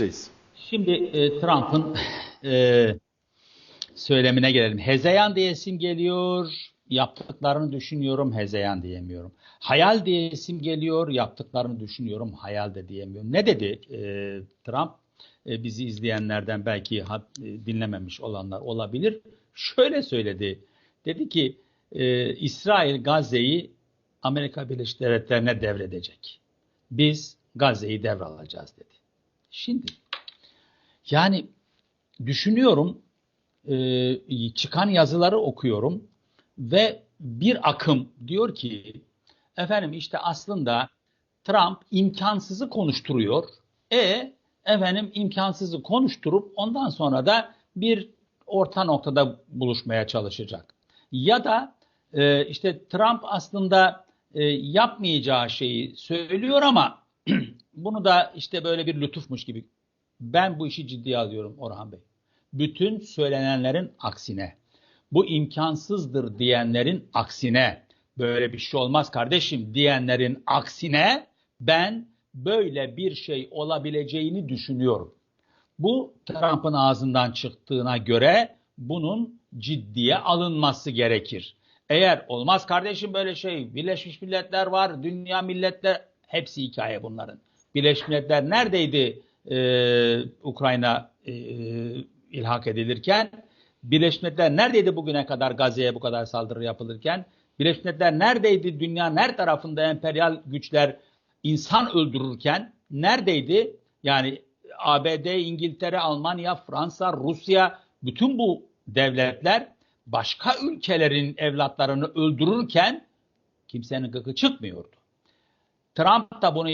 sizdeyiz. Şimdi e, Trump'ın e, söylemine gelelim. Hezeyan diyesim geliyor, yaptıklarını düşünüyorum, hezeyan diyemiyorum. Hayal diyesim geliyor, yaptıklarını düşünüyorum, hayal de diyemiyorum. Ne dedi e, Trump? E, bizi izleyenlerden belki ha- e, dinlememiş olanlar olabilir. Şöyle söyledi. Dedi ki e, İsrail Gazze'yi Amerika Birleşik Devletleri'ne devredecek. Biz Gazze'yi devralacağız dedi. Şimdi yani düşünüyorum, e, çıkan yazıları okuyorum ve bir akım diyor ki, efendim işte aslında Trump imkansızı konuşturuyor. E efendim imkansızı konuşturup ondan sonra da bir orta noktada buluşmaya çalışacak. Ya da e, işte Trump aslında e, yapmayacağı şeyi söylüyor ama bunu da işte böyle bir lütufmuş gibi ben bu işi ciddiye alıyorum Orhan Bey. Bütün söylenenlerin aksine, bu imkansızdır diyenlerin aksine, böyle bir şey olmaz kardeşim diyenlerin aksine ben böyle bir şey olabileceğini düşünüyorum. Bu Trump'ın ağzından çıktığına göre bunun ciddiye alınması gerekir. Eğer olmaz kardeşim böyle şey, Birleşmiş Milletler var, dünya milletler, hepsi hikaye bunların. Birleşmiş Milletler neredeydi e, Ukrayna e, ilhak edilirken? Birleşmiş Milletler neredeydi bugüne kadar Gazze'ye bu kadar saldırı yapılırken? Birleşmiş Milletler neredeydi dünyanın her tarafında emperyal güçler insan öldürürken? Neredeydi? Yani ABD, İngiltere, Almanya, Fransa, Rusya bütün bu devletler başka ülkelerin evlatlarını öldürürken kimsenin gıkı çıkmıyordu. Trump da bunu